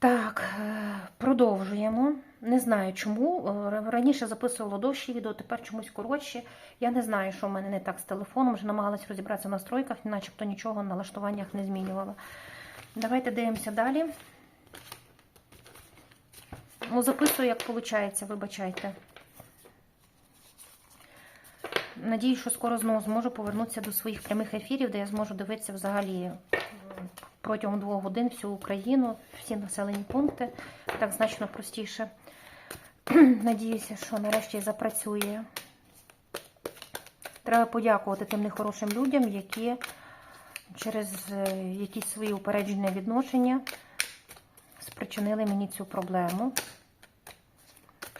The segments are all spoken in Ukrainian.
Так, е, продовжуємо. Не знаю чому. Е, Раніше записувала довші відео, тепер чомусь коротші. Я не знаю, що в мене не так з телефоном. Вже намагалась розібратися в настройках, начебто нічого в налаштуваннях не змінювала. Давайте дивимося далі. Ну, записую, як виходить, вибачайте. Надію, що скоро знову зможу повернутися до своїх прямих ефірів, де я зможу дивитися взагалі протягом двох годин всю Україну, всі населені пункти. Так значно простіше. Надіюся, що нарешті запрацює. Треба подякувати тим нехорошим людям, які через е, якісь свої упереджені відношення спричинили мені цю проблему,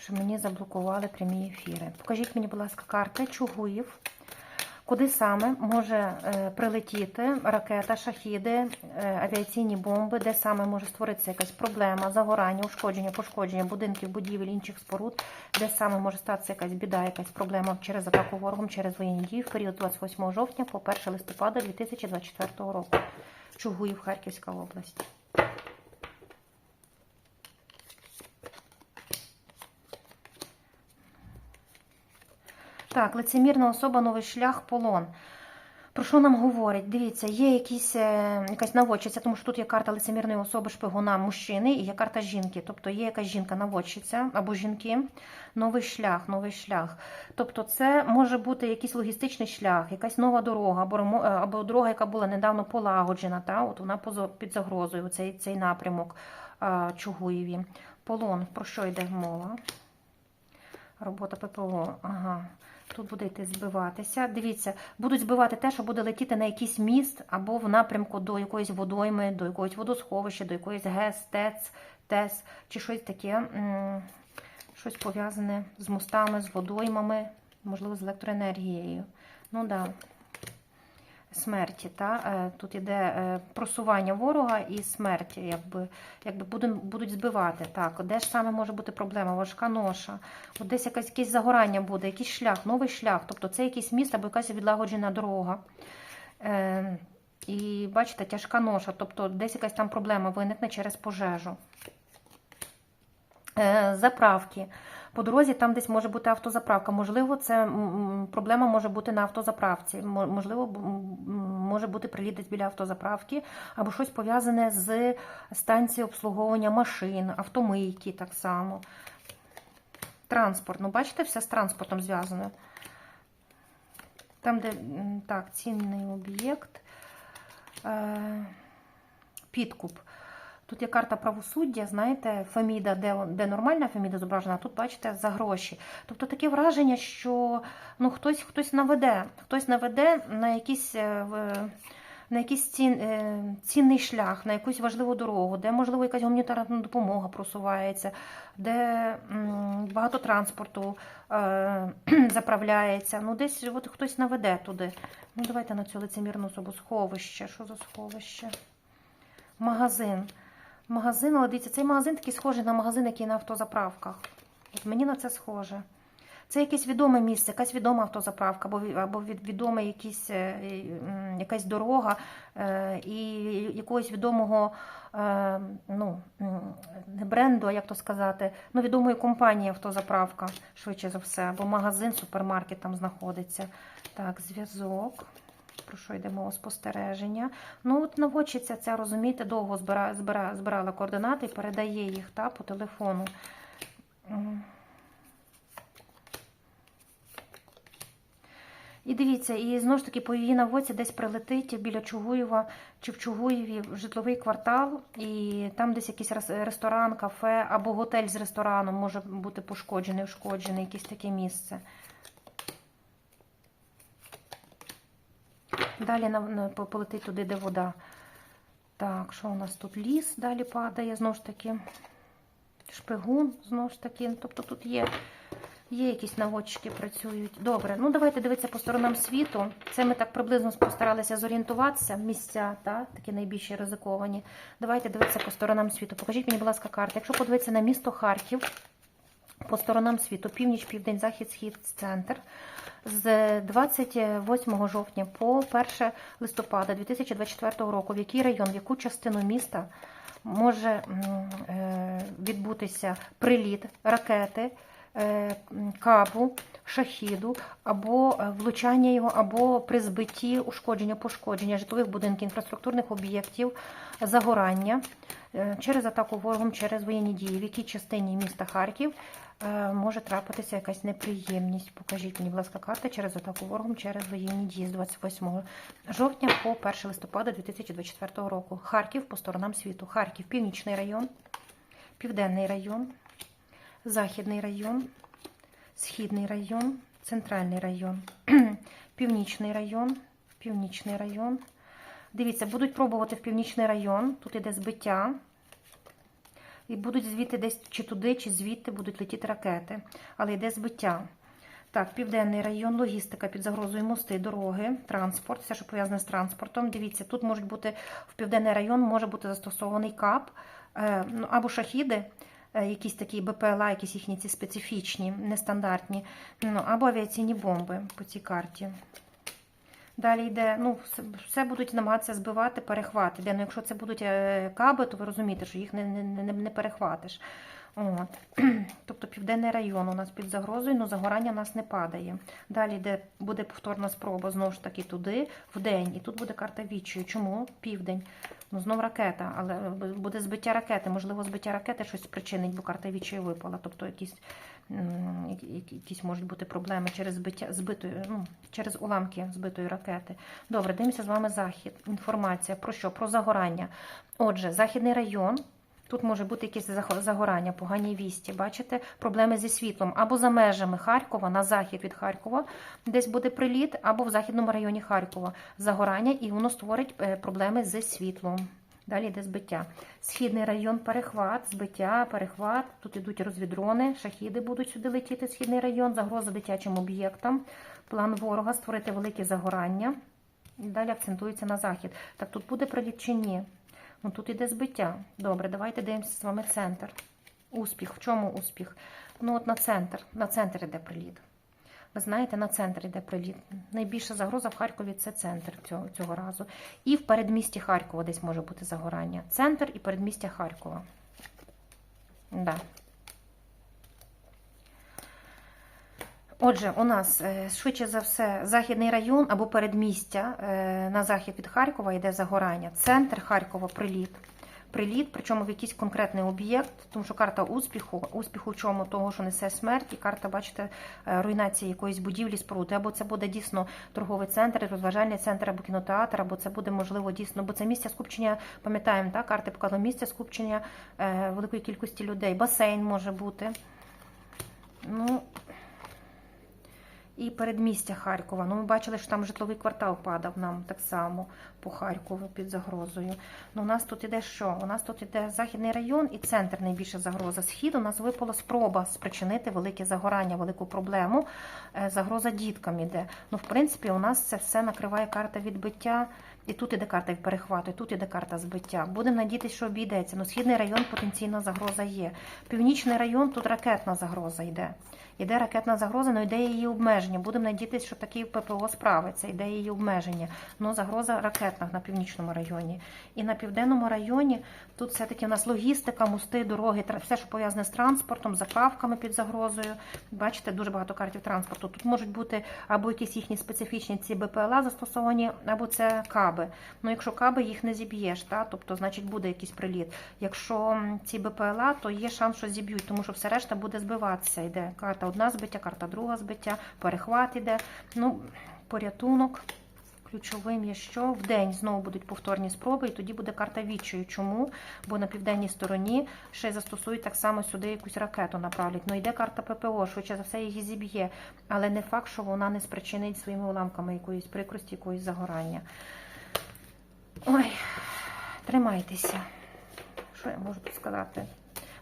що мені заблокували прямі ефіри. Покажіть мені, будь ласка, карти Чугуїв. Куди саме може е, прилетіти ракета, шахіди, е, авіаційні бомби, де саме може створитися якась проблема, загорання, ушкодження, пошкодження будинків, будівель, інших споруд, де саме може статися якась біда, якась проблема через атаку ворогом, через воєнні дії в період 28 жовтня по 1 листопада 2024 року. Чугуїв, Харківська область. Так, лицемірна особа, новий шлях, полон. Про що нам говорить? Дивіться, є якісь, е, якась наводчиця, тому що тут є карта лицемірної особи, шпигуна, мужчини і є карта жінки. Тобто є якась жінка наводчиця або жінки, новий шлях, новий шлях. Тобто, це може бути якийсь логістичний шлях, якась нова дорога, або, е, або дорога, яка була недавно полагоджена. Та? От вона під загрозою, цей, цей напрямок а, Чугуєві. Полон, про що йде мова? Робота ППО. Ага. Тут буде йти збиватися. Дивіться, будуть збивати те, що буде летіти на якийсь міст або в напрямку до якоїсь водойми, до якогось водосховища, до якоїсь ГЕС, ТЕЦ, ТЕС чи щось таке. Щось пов'язане з мостами, з водоймами, можливо, з електроенергією. Ну да. Смерті, та? Е, тут іде е, просування ворога і смерті, якби, якби будуть, збивати. Так, де ж саме може бути проблема? Важка ноша, от десь якесь, якесь загорання буде, якийсь шлях, новий шлях. Тобто це якийсь міст або якась відлагоджена дорога. Е, і бачите, тяжка ноша, тобто десь якась там проблема виникне через пожежу. Е, заправки. По дорозі там десь може бути автозаправка. Можливо, це проблема може бути на автозаправці. Можливо, може бути приліт десь біля автозаправки, або щось пов'язане з станцією обслуговування машин, автомийки так само. Транспорт. Ну, бачите, все з транспортом зв'язано. Там, де так, цінний об'єкт. Е, підкуп. Тут є карта правосуддя, знаєте, Феміда, де, де нормальна Феміда зображена, а тут, бачите, за гроші. Тобто таке враження, що ну, хтось, хтось наведе, хтось наведе на якийсь, е, на якийсь цін, е, цінний шлях, на якусь важливу дорогу, де, можливо, якась гуманітарна допомога просувається, де багато транспорту е, заправляється. Ну, десь от хтось наведе туди. Ну, давайте на цю лицемірну особу сховище. Що за сховище? Магазин. Магазин, але дивіться, цей магазин такий схожий на магазин, який на автозаправках. От мені на це схоже. Це якесь відоме місце, якась відома автозаправка, або, відома якісь, е, якась дорога е, і якогось відомого е, ну, не бренду, а як то сказати, ну, відомої компанії автозаправка, швидше за все, або магазин, супермаркет там знаходиться. Так, зв'язок. Про що йде мова? Спостереження. Ну, от наводчиця ця, розумієте, довго збира, збира, збирала координати і передає їх та, по телефону. І дивіться, і знову ж таки по її наводці десь прилетить біля Чугуєва чи в Чугуєві житловий квартал, і там десь якийсь ресторан, кафе або готель з рестораном може бути пошкоджений, ушкоджений, якесь таке місце. Далі полетить туди, де вода. Так, що у нас тут? Ліс далі падає, знову ж таки. Шпигун, знову ж таки. Тобто тут є, є якісь наводчики працюють. Добре, ну давайте дивитися по сторонам світу. Це ми так приблизно постаралися зорієнтуватися. Місця, та, такі найбільші ризиковані. Давайте дивитися по сторонам світу. Покажіть мені, будь ласка, карти. Якщо подивитися на місто Харків, по сторонам світу, північ, південь, захід, схід, центр. З 28 жовтня по 1 листопада 2024 року, в який район, в яку частину міста може е, відбутися приліт ракети, е, кабу, шахіду, або е, влучання його, або при збитті ушкодження, пошкодження житлових будинків, інфраструктурних об'єктів, загорання через атаку ворогом, через воєнні дії, в якій частині міста Харків е, може трапитися якась неприємність. Покажіть мені, будь ласка, карти через атаку ворогом, через воєнні дії з 28 жовтня по 1 листопада 2024 року. Харків по сторонам світу. Харків, північний район, південний район, західний район, східний район, центральний район, північний район, північний район. Дивіться, будуть пробувати в північний район. Тут іде збиття. І будуть звідти десь чи туди, чи звідти будуть летіти ракети. Але йде збиття. Так, південний район, логістика під загрозою мости, дороги, транспорт, все, що пов'язане з транспортом. Дивіться, тут можуть бути в південний район може бути застосований КАП е, ну, або шахіди, е, якісь такі БПЛА, якісь їхні ці специфічні, нестандартні, ну, або авіаційні бомби по цій карті. Далі йде, ну, все, будуть намагатися збивати, перехвати. Де, ну, якщо це будуть е, каби, то ви розумієте, що їх не, не, не, не перехватиш. От. Тобто південний район у нас під загрозою, але загорання у нас не падає. Далі йде, буде повторна спроба знову ж таки туди, в день. І тут буде карта відчую. Чому? Південь. Ну, знов ракета, але буде збиття ракети. Можливо, збиття ракети щось спричинить, бо карта відчую випала. Тобто якісь, якісь можуть бути проблеми через збиття збитої, ну, через уламки збитої ракети. Добре, дивимося з вами захід. Інформація про що? Про загорання. Отже, західний район. Тут може бути якесь загорання, погані вісті. Бачите, проблеми зі світлом або за межами Харкова, на захід від Харкова, десь буде приліт, або в західному районі Харкова загорання, і воно створить е, проблеми зі світлом. Далі йде збиття. Східний район перехват, збиття, перехват. Тут ідуть розвідрони, шахіди будуть сюди летіти. Східний район, загроза дитячим об'єктам, план ворога створити велике загорання. Далі акцентується на захід. Так тут буде приліт чи ні? Ну тут іде збиття. Добре, давайте дивимося з вами центр. Успіх. В чому успіх? Ну, от на центр. На центр іде приліт. Ви знаєте, на центр іде приліт. Найбільша загроза в Харкові це центр цього, цього разу. І в передмісті Харкова десь може бути загорання. Центр і передмістя Харкова. Да. Отже, у нас е, швидше за все західний район або передмістя е, на захід від Харкова йде загорання. Центр Харкова приліт. Приліт, причому в якийсь конкретний об'єкт, тому що карта успіху, успіху в чому того, що несе смерть, і карта, бачите, е, руйнації якоїсь будівлі споруди. Або це буде дійсно торговий центр, розважальний центр, або кінотеатр, або це буде можливо дійсно, бо це місце скупчення, пам'ятаємо, так, карти показали місце скупчення великої кількості людей. Басейн може бути. Ну, і передмістя Харкова. Ну, ми бачили, що там житловий квартал падав нам так само по Харкову під загрозою. Ну, у нас тут іде що? У нас тут іде західний район і центр найбільша загроза. Схід у нас випала спроба спричинити велике загорання, велику проблему. Е, Загроза діткам іде. Ну, в принципі, у нас це все накриває карта відбиття. І тут іде карта перехвату, і тут іде карта збиття. Будемо надіятися, що обійдеться. Ну, східний район потенційна загроза є. Північний район тут ракетна загроза йде. Іде ракетна загроза, але йде її обмеження. Будемо надіятися, що такий ППО справиться, йде її обмеження. Ну, загроза ракетна на північному районі. І на південному районі тут все-таки у нас логістика, мости, дороги, все, що пов'язане з транспортом, заправками під загрозою. Бачите, дуже багато картів транспорту. Тут можуть бути або якісь їхні специфічні ці БПЛА застосовані, або це каби. Ну, якщо каби їх не зіб'єш, та, тобто, значить, буде якийсь приліт. Якщо ці БПЛА, то є шанс, що зіб'ють, тому що все решта буде збиватися. Йде карта одна збиття, карта друга збиття, перехват іде. Ну, порятунок. Ключовим є що в день знову будуть повторні спроби, і тоді буде карта відчаю. Чому? Бо на південній стороні ще застосують так само сюди якусь ракету направлять. Ну йде карта ППО, швидше за все її зіб'є, але не факт, що вона не спричинить своїми уламками якоїсь прикрості, якоїсь загорання. Ой, тримайтеся. Що я можу тут сказати?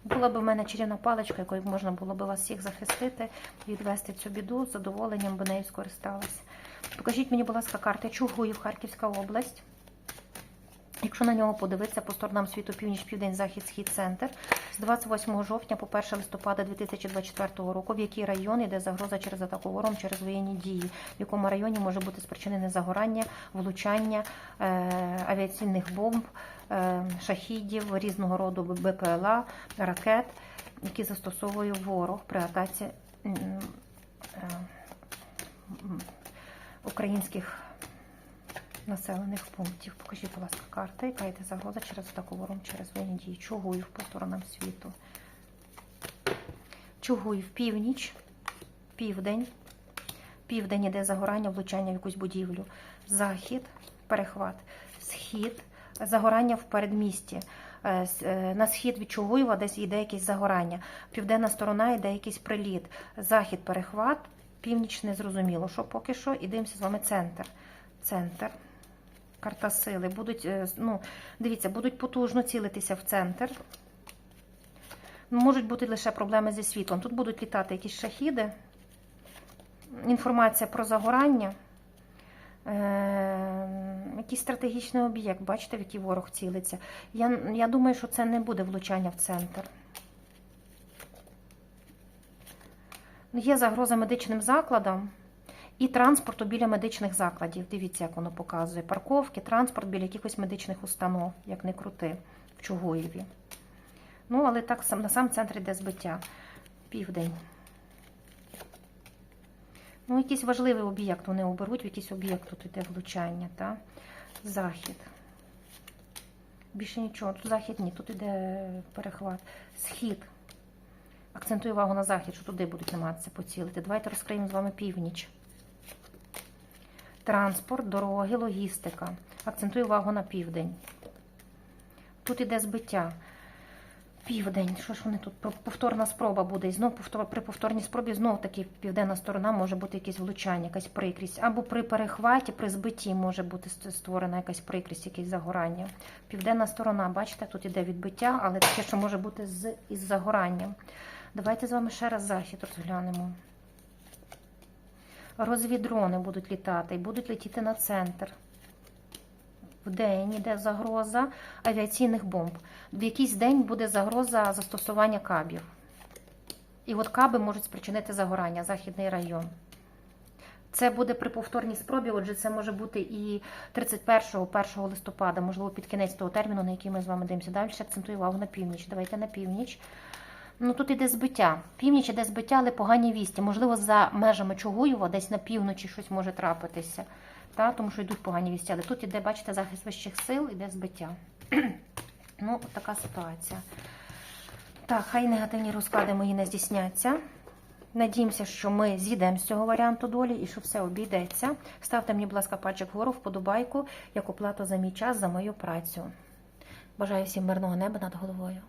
Була б в мене чарівна паличка, якою можна було б вас всіх захистити, відвести цю біду, з задоволенням би нею скористалася. Покажіть мені, будь ласка, карти Чугуїв, Харківська область. Якщо на нього подивитися по сторонам світу північ, південь, захід, схід, центр з 28 жовтня по 1 листопада 2024 року, в який район йде загроза через атаку вором через воєнні дії, в якому районі може бути спричинене загорання, влучання е, авіаційних бомб, е, шахідів, різного роду БПЛА, ракет, які застосовує ворог при атаці м, е, українських населених пунктів. Покажіть, будь ласка, карта, яка йде загроза через атаку через воєнні. Чугуїв по сторонам світу. Чугуїв північ, південь. Південь іде загорання, влучання в якусь будівлю. Захід, перехват, схід, загорання в передмісті. Е, е, На схід від Чугуєва десь йде якесь загорання. Південна сторона йде якийсь приліт. Захід, перехват, північ незрозуміло, що поки що. І дивимося з вами центр. Центр. Карта сили. Будуть, е, ну, дивіться, будуть потужно цілитися в центр. Можуть бути лише проблеми зі світлом. Тут будуть літати якісь шахіди. Інформація про загорання. Е, якийсь стратегічний об'єкт, бачите, в який ворог цілиться. Я, я думаю, що це не буде влучання в центр. Є загроза медичним закладам і транспорту біля медичних закладів. Дивіться, як воно показує. Парковки, транспорт біля якихось медичних установ, як не крути, в Чугуєві. Ну, але так на сам центр йде збиття. Південь. Ну, якийсь важливий об'єкт вони оберуть, в якийсь об'єкт тут йде влучання, та? Захід. Більше нічого. Тут захід ні, тут іде перехват. Схід. Акцентую увагу на захід, що туди будуть намагатися поцілити. Давайте розкриємо з вами північ. Транспорт, дороги, логістика. Акцентую увагу на південь. Тут іде збиття. Південь. Що ж вони тут? Повторна спроба буде. І знов повтор, при повторній спробі знов таки південна сторона може бути якесь влучання, якась прикрість. Або при перехваті, при збитті може бути створена якась прикрість, якесь загорання. Південна сторона, бачите, тут іде відбиття, але таке, що може бути з, із загоранням. Давайте з вами ще раз захід розглянемо. Розвідрони будуть літати і будуть летіти на центр. В день іде загроза авіаційних бомб. В якийсь день буде загроза застосування кабів. І от каби можуть спричинити загорання, західний район. Це буде при повторній спробі, отже, це може бути і 31 1 листопада, можливо, під кінець того терміну, на який ми з вами дивимося. Далі акцентую увагу на північ. Давайте на північ. Ну тут іде збиття. Північ іде збиття, але погані вісті. Можливо, за межами Чугуєва, десь на півночі щось може трапитися. Та? Тому що йдуть погані вісті. Але тут іде, бачите, захист вищих сил, іде збиття. ну, от така ситуація. Так, хай негативні розклади мої не здійсняться. Надіємося, що ми зійдемо з цього варіанту долі і що все обійдеться. Ставте мені, будь ласка, пальчик вгору, вподобайку, як оплату за мій час, за мою працю. Бажаю всім мирного неба над головою.